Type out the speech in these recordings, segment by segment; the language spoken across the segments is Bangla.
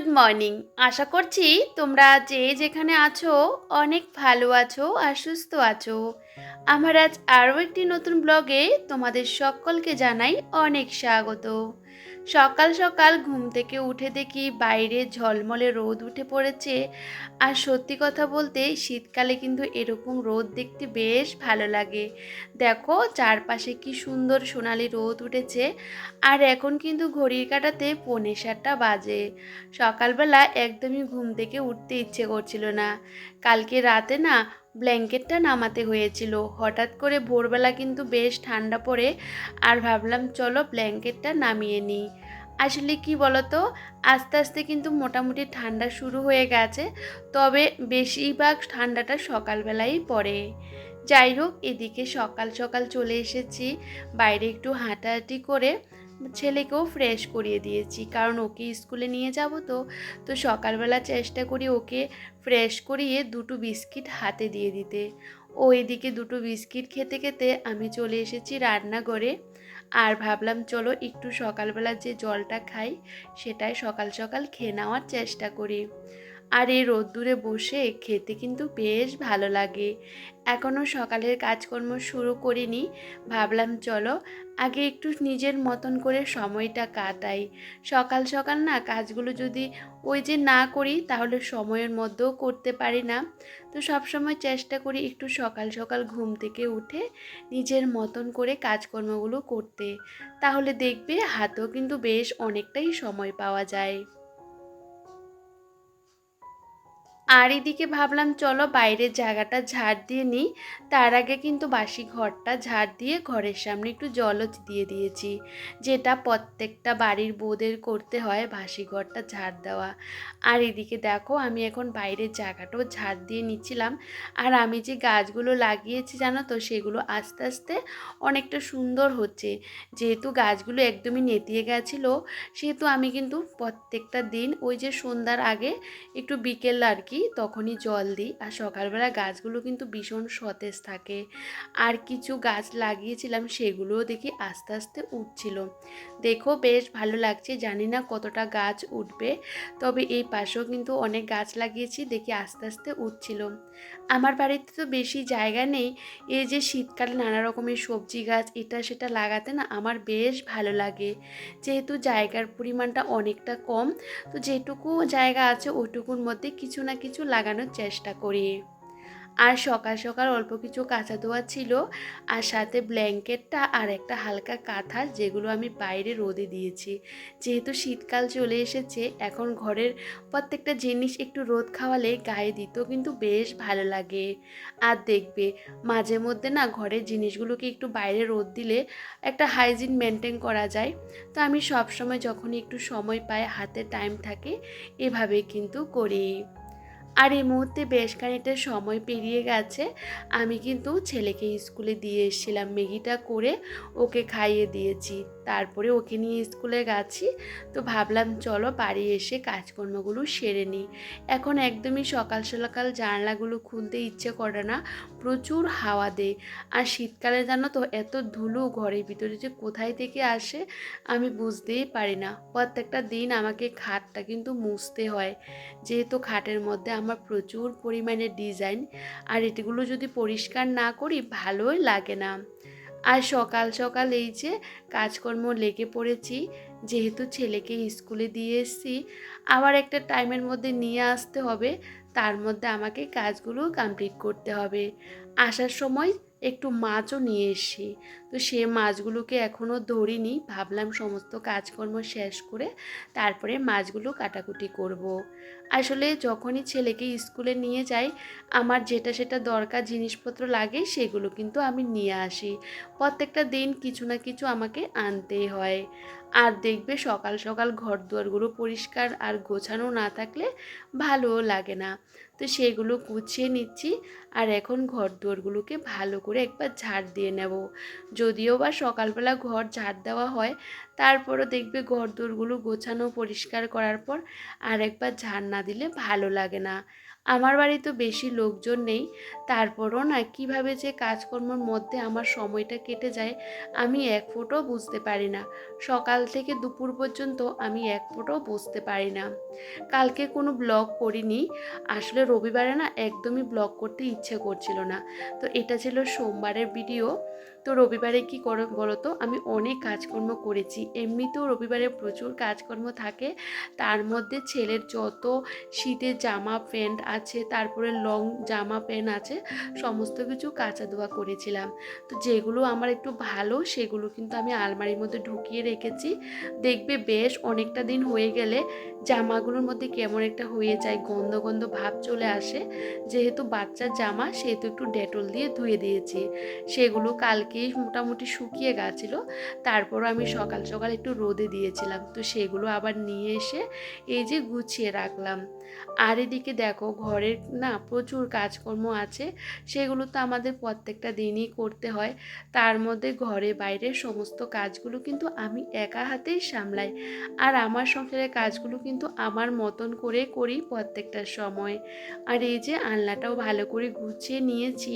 Good morning. আশা করছি তোমরা যে যেখানে আছো অনেক ভালো আছো আর সুস্থ আছো। আমার আজ আরও একটি নতুন ব্লগে তোমাদের সকলকে জানাই অনেক স্বাগত। সকাল সকাল ঘুম থেকে উঠে দেখি বাইরে ঝলমলে রোদ উঠে পড়েছে। আর সত্যি কথা বলতে শীতকালে কিন্তু এরকম রোদ দেখতে বেশ ভালো লাগে। দেখো চারপাশে কি সুন্দর সোনালি রোদ উঠেছে। আর এখন কিন্তু ঘড়ির কাটাতে পৌনে সাতটা বাজে। সকালবেলা একদমই ঘুম থেকে উঠতে ইচ্ছে করছিল না। কালকে রাতে না ব্ল্যাঙ্কেটটা নামাতে হয়েছিল। হঠাৎ করে ভোরবেলা কিন্তু বেশ ঠান্ডা পড়ে আর ভাবলাম, চলো ব্ল্যাঙ্কেটটা নামিয়ে নিই। আসলে কি বলতো, আস্তে আস্তে কিন্তু মোটামুটি ঠান্ডা শুরু হয়ে গেছে, তবে বেশিরভাগ ঠান্ডাটা সকালবেলাই পড়ে। যাই হোক, এদিকে সকাল সকাল চলে এসেছি। বাইরে একটু হাঁটাহাঁটি করে ছেলেকেও ফ্রেশ করিয়ে দিয়েছি। কারণ ওকে স্কুলে নিয়ে যাব তো তো সকালবেলা চেষ্টা করি ওকে ফ্রেশ করিয়ে দুটো বিস্কিট হাতে দিয়ে দিতে। ও এদিকে দুটো বিস্কিট খেতে খেতে আমি চলে এসেছি রান্নাঘরে আর ভাবলাম চলো একটু সকালবেলা যে জলটা খাই, সেটাই সকাল সকাল খেয়ে নেওয়ার চেষ্টা করি। আর এই রোদ্দুরে বসে খেতে কিন্তু বেশ ভালো লাগে। এখনও সকালের কাজকর্ম শুরু করিনি, ভাবলাম চলো আগে একটু নিজের মতন করে সময়টা কাটাই। সকাল সকাল না কাজগুলো যদি ওই যে না করি তাহলে সময়ের মধ্যেও করতে পারি না। তো সব সময় চেষ্টা করি একটু সকাল সকাল ঘুম থেকে উঠে নিজের মতন করে কাজকর্মগুলো করতে। তাহলে দেখবে হাতেও কিন্তু বেশ অনেকটাই সময় পাওয়া যায়। আর এদিকে ভাবলাম, চলো বাইরের জায়গাটা ঝাড় দিয়ে নিই। তার আগে কিন্তু বাসি ঘরটা ঝাড় দিয়ে ঘরের সামনে একটু জলও দিয়ে দিয়েছি। যেটা প্রত্যেকটা বাড়ির বউদের করতে হয়, বাসি ঘরটা ঝাড় দেওয়া। আর এদিকে দেখো, আমি এখন বাইরের জায়গাটাও ঝাড় দিয়ে নিচ্ছিলাম। আর আমি যে গাছগুলো লাগিয়েছি, জানো তো, সেগুলো আস্তে আস্তে অনেকটা সুন্দর হচ্ছে। যেহেতু গাছগুলো একদমই নেতিয়ে গেছিল, সেহেতু আমি কিন্তু প্রত্যেকটা দিন ওই যে সন্ধ্যার আগে একটু বিকেল আর কি তখনই জল দিই। আর সকালবেলা গাছগুলো কিন্তু ভীষণ সতেজ থাকে। আর কিছু গাছ লাগিয়েছিলাম, সেগুলোও দেখি আস্তে আস্তে উঠছিল। দেখো বেশ ভালো লাগছে, জানি না কতটা গাছ উঠবে। তবে এই পাশেও কিন্তু অনেক গাছ লাগিয়েছি, দেখি আস্তে আস্তে উঠছিল। আমার বাড়িতে তো বেশি জায়গা নেই। এই যে শীতকালে নানা রকমের সবজি গাছ, এটা সেটা লাগাতে না আমার বেশ ভালো লাগে। যেহেতু জায়গার পরিমাণটা অনেকটা কম, তো যেটুকু জায়গা আছে ওইটুকুর মধ্যে কিছু না কিছু লাগানোর চেষ্টা করি। আর সকাল সকাল অল্প কিছু কাঁচা ধোয়া ছিল আর সাথে ব্ল্যাঙ্কেটটা আর একটা হালকা কাঁথা যেগুলো আমি বাইরে রোদে দিয়েছি। যেহেতু শীতকাল চলে এসেছে, এখন ঘরের প্রত্যেকটা জিনিস একটু রোদ খাওয়ালে গায়ে দিত কিন্তু বেশ ভালো লাগে। আর দেখবে, মাঝে মধ্যে না ঘরের জিনিসগুলোকে একটু বাইরে রোদ দিলে একটা হাইজিন মেনটেন করা যায়। তো আমি সবসময় যখনই একটু সময় পাই, হাতে টাইম থাকে, এভাবে কিন্তু করি। আর এই মুহূর্তে বেশ খানিকটা সময় পেরিয়ে গেছে। আমি কিন্তু ছেলেকে স্কুলে দিয়ে এসেছিলাম। ম্যাগিটা করে ওকে খাইয়ে দিয়েছি। তারপরে ওকে নিয়ে স্কুলে গেছি। তো ভাবলাম, চলো বাড়ি এসে কাজকর্মগুলো সেরে নিই। এখন একদমই সকাল সকাল জানলাগুলো খুলতে ইচ্ছে করে না, প্রচুর হাওয়া দেয়। আর শীতকালে জানো তো, এত ধুলো ঘরের ভিতরে যে কোথায় থেকে আসে আমি বুঝতেই পারি না। প্রত্যেকটা দিন আমাকে খাটটা কিন্তু মুছতে হয়। যেহেতু খাটের মধ্যে আমার প্রচুর পরিমাণে ডিজাইন, আর এটিগুলো যদি পরিষ্কার না করি ভালোই লাগে না। আর সকাল সকাল এই যে কাজকর্ম লেগে পড়েছি, যেহেতু ছেলেকে স্কুলে দিয়ে এসছি, আবার একটা টাইমের মধ্যে নিয়ে আসতে হবে, তার মধ্যে আমাকে কাজগুলো কমপ্লিট করতে হবে। আসার সময় একটু মাছও নিয়ে এসছি। তো সে মাছগুলোকে এখনও ধরিনি, ভাবলাম সমস্ত কাজকর্ম শেষ করে তারপরে মাছগুলো কাটাকুটি করব। আসলে যখনই ছেলেকে স্কুলে নিয়ে যাই, আমার যেটা সেটা দরকার জিনিসপত্র লাগে সেগুলো কিন্তু আমি নিয়ে আসি। প্রত্যেকটা দিন কিছু না কিছু আমাকে আনতেই হয়। আর দেখবে সকাল সকাল ঘর দুয়ারগুলো পরিষ্কার আর গোছানো না থাকলে ভালোও লাগে না। তো সেগুলো গুছিয়ে নিচ্ছি আর এখন ঘর দুয়ারগুলোকে ভালো করে একবার ঝাড় দিয়ে নেব। যদিও বা সকালবেলা ঘর ঝাড় দেওয়া হয়, তারপরও দেখবে ঘর দুয়ারগুলো গোছানো পরিষ্কার করার পর আর একবার ঝাড় না দিলে ভালো লাগে না। আমার বাড়ি তো বেশি লোকজন নেই তারপরও না কীভাবে যে কাজকর্মের মধ্যে আমার সময়টা কেটে যায়, আমি এক ফোঁটো বুঝতে পারি না। সকাল থেকে দুপুর পর্যন্ত আমি এক ফোঁটো বুঝতে পারি না। কালকে কোনো ব্লগ করিনি, আসলে রবিবারে না একদমই ব্লগ করতে ইচ্ছে করছিল না। তো এটা ছিল সোমবারের ভিডিও। তো রবিবারে কি করো বলো তো আমি অনেক কাজকর্ম করেছি। এমনিতেও রবিবারে প্রচুর কাজকর্ম থাকে। তার মধ্যে ছেলের যত শীতের জামা প্যান্ট আছে, তারপরে লং জামা প্যান্ট আছে সমস্ত কিছু কাঁচা ধোয়া করেছিলাম। তো যেগুলো আমার একটু ভালো, সেগুলো কিন্তু আমি আলমারির মধ্যে ঢুকিয়ে রেখেছি। দেখবে বেশ অনেকটা দিন হয়ে গেলে জামাগুলোর মধ্যে কেমন একটা হয়ে যায়, গন্ধ গন্ধ ভাব চলে আসে। যেহেতু বাচ্চার জামা, সেহেতু একটু ডেটল দিয়ে ধুয়ে দিয়েছি। সেগুলো কালকেই মোটামুটি শুকিয়ে গেছিল। তারপর আমি সকাল সকাল একটু রোদে দিয়েছিলাম। তো সেগুলো আবার নিয়ে এসে এই যে গুছিয়ে রাখলাম। আর এদিকে দেখো ঘরের না প্রচুর কাজকর্ম আছে, সেগুলো তো আমাদের প্রত্যেকটা দিনই করতে হয়। তার মধ্যে ঘরে বাইরে সমস্ত কাজগুলো কিন্তু আমি একা হাতেই সামলাই। আর আমার সংসারের কাজগুলো কিন্তু আমার মতন করে করি প্রত্যেকটা সময়। আর এই যে আলনাটাও ভালো করে গুছিয়ে নিয়েছি।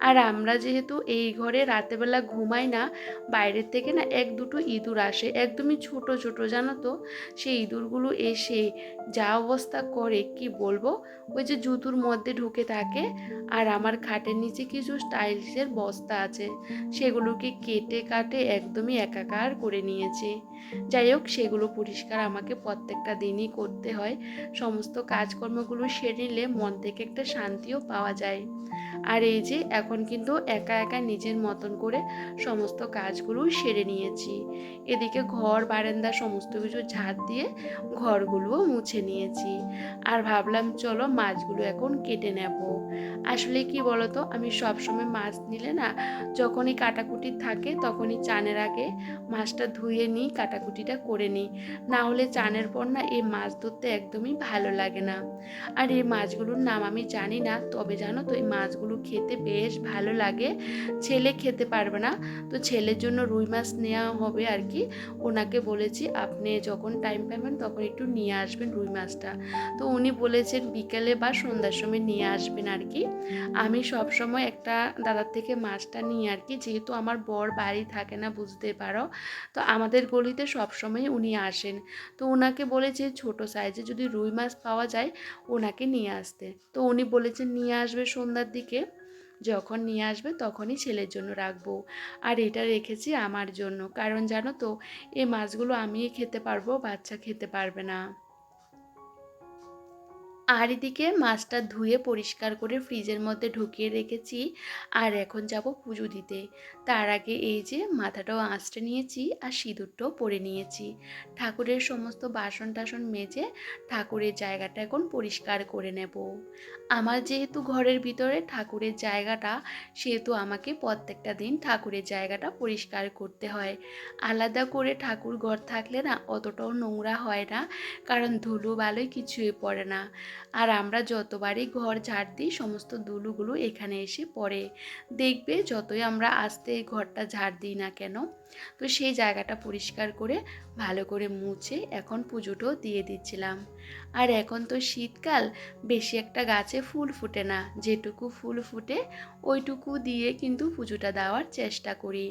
আর আমরা যেহেতু এই ঘরে রাতেবেলা ঘুমাই না, বাইরের থেকে না এক দুটো ইঁদুর আসে, একদমই ছোট ছোট, জানো তো? সেই ইঁদুরগুলো এসে যা অবস্থা করে কি বলব? ওই যে জুতুর মধ্যে ঢুকে থাকে আর আমার খাটের নিচে কিছু স্টাইলসের বস্তা আছে। সেগুলোকে কেটে কাটে একদমই একাকার করে নিয়েছি। যাই হোক, সেগুলো পরিষ্কার আমাকে প্রত্যেকটা দিনই করতে হয়। সমস্ত কাজকর্মগুলো সেরে নিলে মন থেকে একটা শান্তিও পাওয়া যায়। আর এই যে এখন কিন্তু একা একা নিজের মতন করে সমস্ত কাজগুলো সেরে নিয়েছি। এদিকে ঘর, বারান্দা, সমস্ত কিছু ঝাড় দিয়ে ঘরগুলোও মুছে নিয়েছি। আর ভাবলাম, চলো মাছগুলো এখন কেটে নেব। আসলে কি বলতো, আমি সবসময় মাছ নিলে না, যখনই কাটাকুটি থাকে তখনই চানের আগে মাছটা ধুয়ে নিই, কাটাকুটিটা করে নিই। না হলে চানের পর না এই মাছ ধরতে একদমই ভালো লাগে না। আর এই মাছগুলোর নাম আমি জানি না, তবে জানো তো এই মাছগুলো খেতে বেশ ভালো লাগে। ছেলে খেতে পারবে না। তো ছেলের জন্য রুই মাছ নেওয়া হবে আর কি। ওনাকে বলেছি, আপনি যখন টাইম পাবেন তখন একটু নিয়ে আসবেন রুই মাছটা। তো উনি বলেছেন, বিকেলে বা সন্ধ্যার সময় নিয়ে আসবেন আর কি। আমি সব সময় একটা দাদার থেকে মাছটা নিই আর কি। যেহেতু আমার বর বাড়ি থাকে না, বুঝতে পারো? তো আমাদের গলিতে সব সময় উনি আসেন। তো ওনাকে বলেছে ছোট সাইজে যদি রুই মাছ পাওয়া যায়, ওনাকে নিয়ে আসতে। তো উনি বলেছেন, নিয়ে আসবে সন্ধ্যার দিকে। যখন নিয়ে আসবে তখনই ছেলের জন্য রাখব। আর এটা রেখেছি আমার জন্য। কারণ জানো তো এই মাছগুলো আমিই খেতে পারব, বাচ্চা খেতে পারবে না। আর এদিকে মাছটা ধুয়ে পরিষ্কার করে ফ্রিজের মধ্যে ঢুকিয়ে রেখেছি আর এখন যাব পুজো দিতে। তার আগে এই যে মাথাটাও আঁচড়ে নিয়েছি আর সিঁদুরটাও পরে নিয়েছি। ঠাকুরের সমস্ত বাসন টাসন মেজে ঠাকুরের জায়গাটা এখন পরিষ্কার করে নেব। আমার যেহেতু ঘরের ভিতরে ঠাকুরের জায়গাটা, সেহেতু আমাকে প্রত্যেকটা দিন ঠাকুরের জায়গাটা পরিষ্কার করতে হয়। আলাদা করে ঠাকুর ঘর থাকলে না অতটাও নোংরা হয় না, কারণ ধুলো বালোই কিছুই পড়ে না। আর আমরা যতবারই ঘর ঝাড় দিই, সমস্ত দুলুগুলো এখানে এসে পড়ে। দেখবে যতই আমরা আস্তে ঘরটা ঝাড় দিই না কেন, তো সেই জায়গাটা পরিষ্কার করে, ভালো করে মুছে এখন পুজোটাও দিয়ে দিচ্ছিলাম। আর এখন তো শীতকাল, বেশি একটা গাছে ফুল ফুটে না। যেটুকু ফুল ফুটে, ওইটুকু দিয়ে কিন্তু পুজোটা দেওয়ার চেষ্টা করি।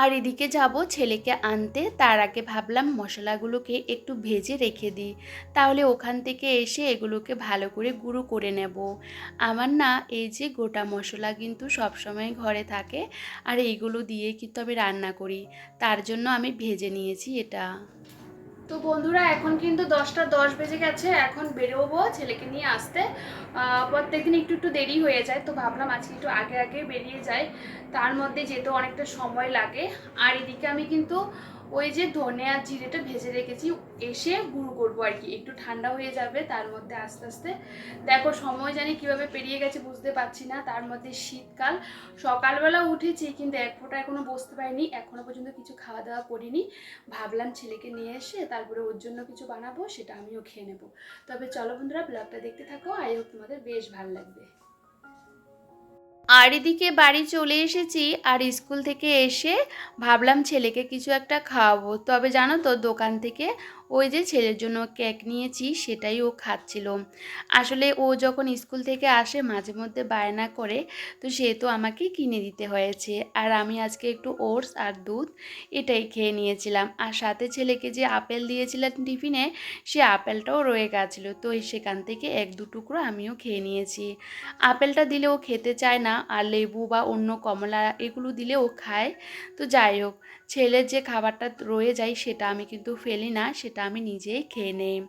আর এদিকে যাব ছেলেকে আনতে। তার আগে ভাবলাম মশলাগুলোকে একটু ভেজে রেখে দিই। তাহলে ওখান থেকে এসে এগুলোকে ভালো করে গুঁড়ো করে নেব। আমার না এই যে গোটা মশলা কিন্তু সবসময় ঘরে থাকে, আর এইগুলো দিয়ে কিন্তু আমি রান্না করি। তার জন্য আমি ভেজে নিয়েছি এটা। তো বন্ধুরা, এখন কিন্তু দশটা দশ বেজে গেছে। এখন বেরোবো ছেলেকে নিয়ে আসতে। প্রত্যেকদিন একটু একটু দেরি হয়ে যায়, তো ভাবলাম আজকে একটু আগে আগে বেরিয়ে যাই। তার মধ্যে যেতে অনেকটা সময় লাগে। আর এদিকে আমি কিন্তু ওই যে ধনে আর জিরেটা ভেজে রেখেছি, এসে গুঁড়ো করব আর কি। একটু ঠান্ডা হয়ে যাবে, তার মধ্যে আস্তে আস্তে। দেখো, সময় জানি কীভাবে পেরিয়ে গেছে, বুঝতে পারছি না। তার মধ্যে শীতকাল। সকালবেলা উঠেছি, কিন্তু এক ফোঁটা এখনও বসতে পারিনি। এখনও পর্যন্ত কিছু খাওয়া দাওয়া করিনি। ভাবলাম ছেলেকে নিয়ে এসে তারপরে ওর জন্য কিছু বানাবো, সেটা আমিও খেয়ে নেব। তবে চলো বন্ধুরা, ব্লগটা দেখতে থাকো। আই হোপ তোমাদের বেশ ভালো লাগবে। আর এদিকে বাড়ি চলে এসেছি আর স্কুল থেকে এসে ভাবলাম ছেলেকে কিছু একটা খাওয়াবো। তবে জানো তো দোকান থেকে ওই যে ছেলের জন্য কেক নিয়েছি সেটাই ও খাচ্ছিল। আসলে ও যখন স্কুল থেকে আসে মাঝে মধ্যে বায়না করে, তো সে তো আমাকে কিনে দিতে হয়েছে। আর আমি আজকে একটু ওটস আর দুধ এটাই খেয়ে নিয়েছিলাম। আর সাথে ছেলেকে যে আপেল দিয়েছিলাম টিফিনে, সে আপেলটাও রয়ে গেছিল। তো সেখান থেকে এক দু টুকরো আমিও খেয়ে নিয়েছি। আপেলটা দিলে ও খেতে চায় না, আর লেবু বা অন্য কমলা এগুলো দিলে ও খায়। তো যাই হোক, ছেলের যে খাবারটা রয়ে যায় সেটা আমি কিন্তু ফেলি না, সেটা আমি নিজেই খেয়ে নেই।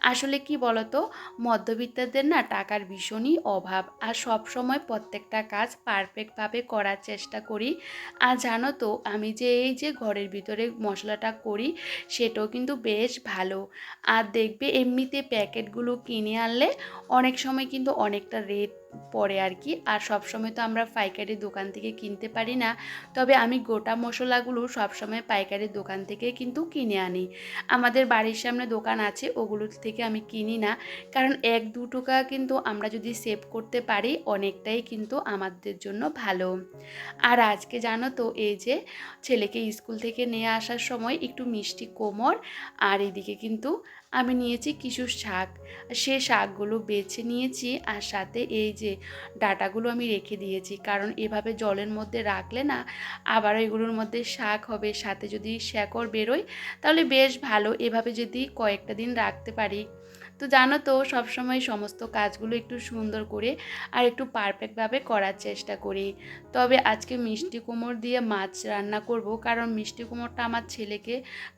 আসলে কি বলতো? মধ্যবিত্তদের না টাকার ভীষণই অভাব। আর সব সময় প্রত্যেকটা কাজ পারফেক্টভাবে করার চেষ্টা করি। আর জানো তো, আমি যে এই যে ঘরের ভিতরে মশলাটা করি, সেটাও কিন্তু বেশ ভালো। আর দেখবে এমনিতে প্যাকেটগুলো কিনে আনলে অনেক সময় কিন্তু অনেকটা রেট পড়ে আর কি। আর সব সময় তো আমরা পাইকারি দোকান থেকে কিনতে পারি না। তবে আমি গোটা মশলাগুলো সবসময় পাইকারি দোকান থেকে কিন্তু কিনে আনি। আমাদের বাড়ির সামনে দোকান আছে, ওগুলো থেকে আমি কিনি না। কারণ এক দু টাকা কিন্তু আমরা যদি সেভ করতে পারি, অনেকটাই কিন্তু আমাদের জন্য ভালো। আর আজকে জানো তো, এই যে ছেলেকে স্কুল থেকে নিয়ে আসার সময় একটু মিষ্টি কোমর, আর এদিকে কিন্তু আমি নিয়েছি কিছু শাক। সে শাকগুলো বেছে নিয়েছি, আর সাথে এই যে ডাটাগুলো আমি রেখে দিয়েছি, কারণ এভাবে জলের মধ্যে রাখলে না আবার এগুলোর মধ্যে শাক হবে, সাথে যদি শেকড় বেরোয় তাহলে বেশ ভালো। এভাবে যদি কয়েকটা দিন রাখতে পারি তো জানো তো, সবসময় সমস্ত কাজগুলো একটু সুন্দর করে আর একটু পারফেক্টভাবে করার চেষ্টা করি। তবে আজকে মিষ্টি কুমড় দিয়ে মাছ রান্না করব, কারণ মিষ্টি কুমড়টা আমার ছেলেকে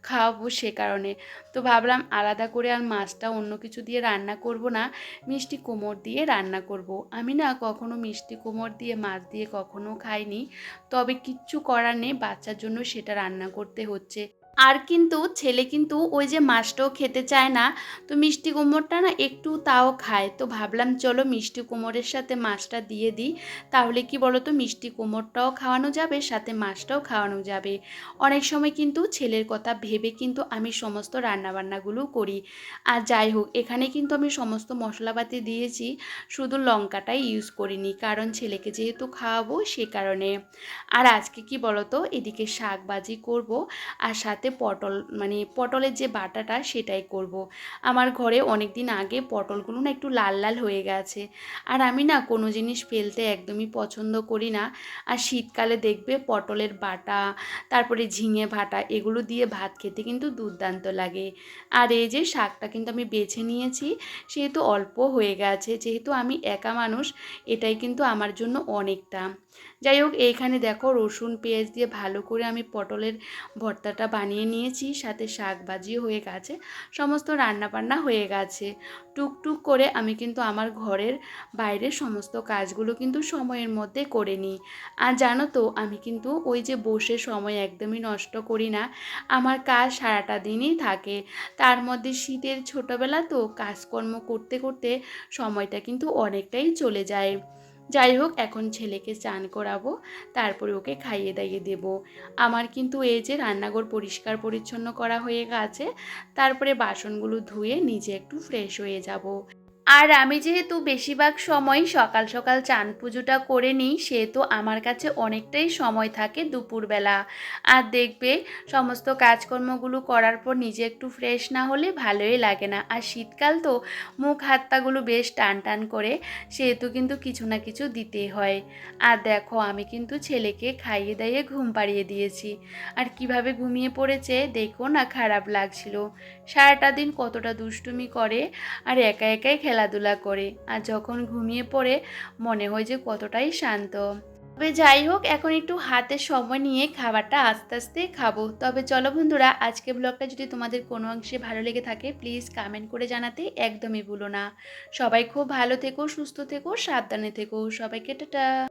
খাওয়াবো সে কারণে। তো ভাবলাম আলাদা করে আর মাছটা অন্য কিছু দিয়ে রান্না করব না, মিষ্টি কুমড় দিয়ে রান্না করব। আমি না কখনো মিষ্টি কুমড় দিয়ে মাছ দিয়ে কখনো খাইনি, তবে কিচ্ছু করার নেই, বাচ্চার জন্য সেটা রান্না করতে হচ্ছে। আর কিন্তু ছেলে কিন্তু ওই যে মাছটাও খেতে চায় না। তো মিষ্টি কুমড়টা না একটু তাও খায়। তো ভাবলাম চলো মিষ্টি কুমোরের সাথে মাছটা দিয়ে দিই। তাহলে কি বলো তো মিষ্টি কুমড়টাও খাওয়ানো যাবে, সাথে মাছটাও খাওয়ানো যাবে। অনেক সময় কিন্তু ছেলের কথা ভেবে কিন্তু আমি সমস্ত রান্নাবান্নাগুলো করি। আর যাই হোক, এখানে কিন্তু আমি সমস্ত মশলাপাতি দিয়েছি। শুধু লঙ্কাটাই ইউজ করিনি, কারণ ছেলেকে যেহেতু খাওয়াবো সে কারণে। আর আজকে কি বলতো, এদিকে শাক ভাজি করব। আর সাথে পটল মানে পটলের যে বাটাটা সেটাই করব। আমার ঘরে অনেক দিন আগে পটলগুলো না একটু লাল লাল হয়ে গেছে। আর আমি না কোনো জিনিস ফেলতে একদমই পছন্দ করি না। আর শীতকালে দেখবে পটলের বাটা, তারপরে ঝিঙে ভাটা এগুলো দিয়ে ভাত খেতে কিন্তু দুর্দান্ত লাগে। আর এই যে শাকটা কিন্তু আমি বেছে নিয়েছি, সেহেতু অল্প হয়ে গেছে। যেহেতু আমি একা মানুষ, এটাই কিন্তু আমার জন্য অনেকটা। যাই হোক, এইখানে দেখো রসুন, পেঁয়াজ দিয়ে ভালো করে আমি পটলের ভর্তাটা বানিয়ে নিয়েছি, সাথে শাক ভাজিও হয়ে গেছে, সমস্ত রান্নাবান্না হয়ে গেছে। টুকটুক করে আমি কিন্তু আমার ঘরের বাইরের সমস্ত কাজগুলো কিন্তু সময়ের মধ্যে করে নিই। আর জানো তো, আমি কিন্তু ওই যে বসে সময় একদমই নষ্ট করি না, আমার কাজ সারাটা দিনই থাকে। তার মধ্যে শীতের ছোটোবেলা তো কাজকর্ম করতে করতে সময়টা কিন্তু অনেকটাই চলে যায়। যাই হোক এখন ছেলেকে চান করাবো, তারপরে ওকে খাইয়ে দাইয়ে দেব। আমার কিন্তু এই যে রান্নাঘর পরিষ্কার পরিচ্ছন্ন করা হয়ে গেছে, তারপরে বাসনগুলো ধুয়ে নিজে একটু ফ্রেশ হয়ে যাব। আর আমি যেহেতু বেশিরভাগ সময় সকাল সকাল চান পুজোটা করে নিই, সেহেতু আমার কাছে অনেকটাই সময় থাকে দুপুরবেলা। আর দেখবে সমস্ত কাজকর্মগুলো করার পর নিজে একটু ফ্রেশ না হলে ভালোই লাগে না। আর শীতকাল তো মুখ হাত পাগুলো বেশ টান টান করে, সেহেতু কিন্তু কিছু না কিছু দিতে হয়। আর দেখো আমি কিন্তু ছেলেকে খাইয়ে দাইয়ে ঘুম পাড়িয়ে দিয়েছি। আর কীভাবে ঘুমিয়ে পড়েছে দেখো না খারাপ লাগছিল। সারাটা দিন কতটা দুষ্টুমি করে, আর একা একাই খেলাধুলা করে আর যখন ঘুমিয়ে পড়ে, মনে হয় যে কতটাই শান্ত। তবে যাই হোক, এখন একটু হাতে সময় নিয়ে খাবারটা আস্তে আস্তে খাব। তবে চলো বন্ধুরা আজকে ব্লগটা যদি তোমাদের কোনো অংশে ভালো লেগে থাকে প্লিজ কামেন্ট করে জানাতে একদমই ভুলো না। সবাই খুব ভালো থেকো, সুস্থ থেকো, সাবধানে থেকো। সবাইকে টাটা।